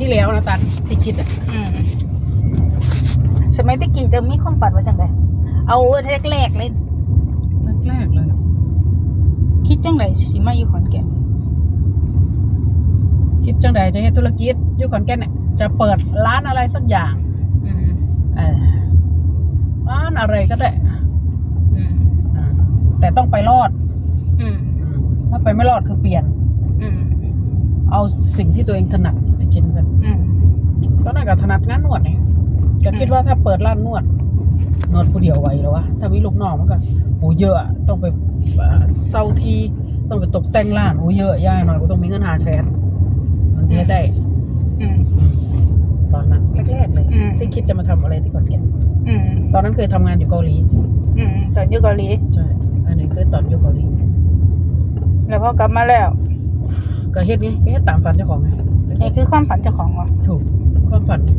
ที่แล้วนะตันที่คิดอะอืมสมัยตะกี้จะมีความฝันว่าจังไดเอาแรกๆเลยแรกๆเลยคิดจังไดสิมาอยู่ขอนแก่นคิดจังใดจะเฮ็ดธุรกิจอยู่ขอนแก่นเนี่ยจะเปิดร้านอะไรสักอย่างอืมเออร้านอะไรก็ได้อืมอ่าแต่ต้องไปรอดอืมถ้าไปไม่รอดคือเปลี่ยนอืมเอาสิ่งที่ตัวเองถนัดไป กินซะอืมตอนนั้นก็ถนัดงานนวดเนี่ยก็คิดว่าถ้าเปิดร้านนวด นวดผู้เดียวไหวแล้ววะถ้ามีลูกน้องมันก็โหเยอะอะต้องไปเอ่อเซาทีต้องไปตกแต่งร้านโหเยอะย่างหน่อยก็ต้องมีเงินหาแสนถึงจะเฮ็ดได้อืมตอนนั้นแรกๆเลยอืมที่คิดจะมาทำอะไรที่ขอนแก่นอืมตอนนั้นเคยทำงานอยู่เกาหลี อืมตอนอยู่เกาหลีใช่อันนี้คือตอนอยู่เกาหลีแล้วพอกลับมาแล้ว ก็เฮ็ดไงก็เฮ็ดตามฝันเจ้าของไง นี่คือความฝันเจ้าของวะถูกความฝันนี่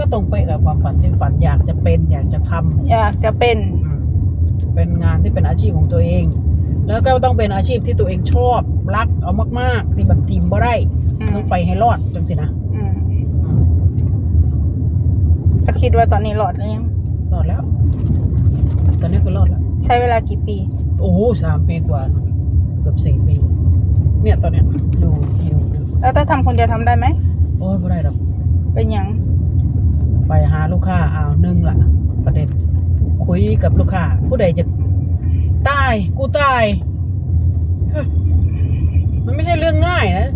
ก็ตรงเป๊ะกับความฝันที่ฝันอยากจะเป็นอยากจะทำอยากจะเป็น อืมเป็นงานที่เป็นอาชีพของตัวเอง แล้วก็ต้องเป็นอาชีพที่ตัวเองชอบรักเอามากๆที่แบบทีมบ่ได้อืมต้องไปให้รอดจังสินะอืมจะคิดว่าตอนนี้รอดหรือยังรอดแล้ว ตอนนี้คือรอดแล้ว ใช้เวลากี่ปี โอ้โหสามปีกว่าเกือบสี่ปี เนี่ยตอนเนี้ยดูอยู่อยู่ แล้วถ้าทำคนเดียวทำได้ไหม โอ้ยไม่ได้หรอกเป็นหยัง ไปหาลูกค้าอ้าวหนึ่งละประเด็นคุยกับลูกค้าผู้ใดจะตายกูตายเฮ้ยมันไม่ใช่เรื่องง่ายนะ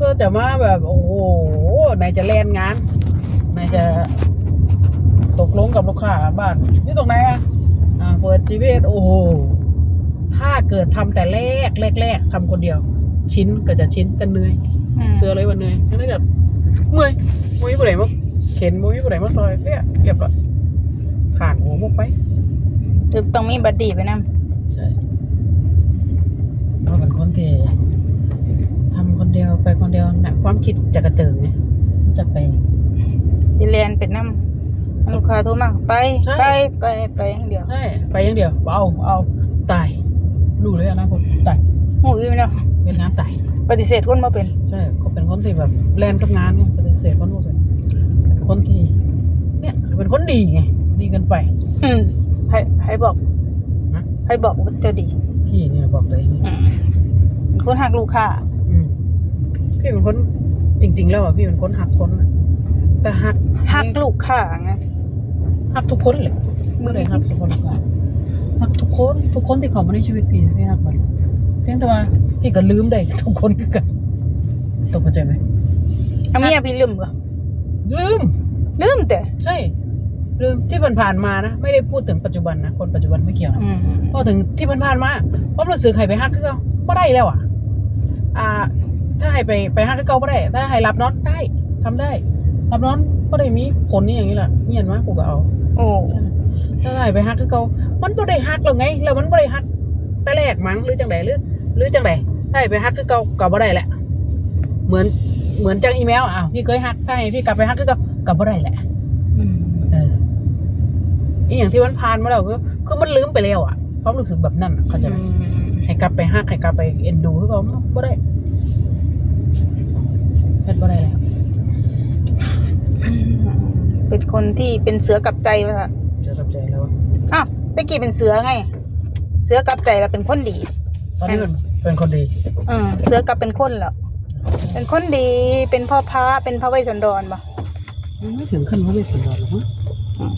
ก็จะมาแบบโอ้โหไหนายจะแลนงานไหนายจะตกลงกับลูกค้าบ้านอยู่ตรงไหนอะอ่าเปิด GPS โอ้โหถ้าเกิดทำแต่แรกแรกแรกทำคนเดียว ชิ้นก็จะชิ้นแต่เหนื่อยอืมเสือเลยวันเหนื่อยฉันได้แบบเมื่อยมุ้ยผู้ใดมาเข็นมุ้ยผู้ใดมาซอยเนี่ยเรียบร้อยขาดหัวมุกไปถึงต้องมีบัดดีไปนำใช่เพราะเป็นคนที่ทำคนเดียวไปคนเดียวนะความคิดจะกระเจิงไงจะไปสิเรียนเป็นนำลูกค้าโทรมาไปใช่ไปไปไปอย่างเดียวใช่ไปอย่างเดียวเอาเอาตายรู้เลยอนะผมตายหูอยู่ เนาะเป็นงานตายปฏิเสธคนบ่เป็น ใช่เขาเป็นคนที่แบบแลนกับงานเนี่ยปฏิเสธคนว่าเป็นเป็นคนที่ เนี่ยเป็นคนดีไงดีเกันไปอืมให้ให้บอกฮะให้บอกว่าเจะดีพี่เนี่ยบอกตัวเองอืมเป็นคนหักลูกค้าอืมพี่เป็นคนจริง ๆ แล้วอะพี่เป็นคนหักคนน่ะแต่หักหักลูกค้าไงหักทุกคนเลยไม่ได้หักทุกคนหักทุกคน ทุกคนที่เข้ามาในชีวิตพี่พี่หักหมดเลยเพียงแต่ว่า พี่ก็ลืมได้ทุกคนคือกันต้องเข้าใจไหมเอาเมียพี่ลืมบ่ลืม ลืมแต่ ใช่ลืมที่ผ่านๆมานะไม่ได้พูดถึงปัจจุบันนะคนปัจจุบันไม่เกี่ยวนะอืมพอถึงที่ผ่านๆมาความรู้สึกใครไปหักคือเขาก็ได้แล้วอะ อ่า ถ้าให้ไปไปหักคือเก่าก็ได้ ถ้าให้รับน็อตได้ทำได้ รับน็อตก็ได้มีผลนี่อย่างนี้แหละเงียนมากกูก็เอา โอ้ถ้าให้ไปหักคือเก่ามันบ่ได้หักหรอกไง แล้วมันบ่ได้หักแต่แรกมั้งหรือจังไดหรือ หรือจังได ถ้าให้ไปหักคือเก่าก็บ่ได้แหละ เหมือนเหมือนจังอีเมลอ้าวพี่เคยหักถ้าให้พี่กลับไปหักคือเก่าก็บ่ได้แหละอืมเอออีอย่างที่มันผ่านมาแล้วคือคือมันลืมไปแล้วอะความรู้สึกแบบนั้นอะเข้าใจไหมให้กลับไปหักให้กลับไปเอ็นดูคือเขาบ่ได้เฮ็ดบ่ได้แล้วเป็นคนที่เป็นเสือกับใจว่าซั่นจะตับใจแล้วอ้าวตะกี้เป็นเสือไง เสือกับใจแล้วเป็นคนดี ตอนนี้มัน เป็นคนดี เออเสือกับเป็นคนแล้ว เป็นคนดี เป็นพ่อพระเป็นพระไวยสันดรบ่ ไม่ถึงขั้นว่าเป็นสันดานหรอกมั้งอืม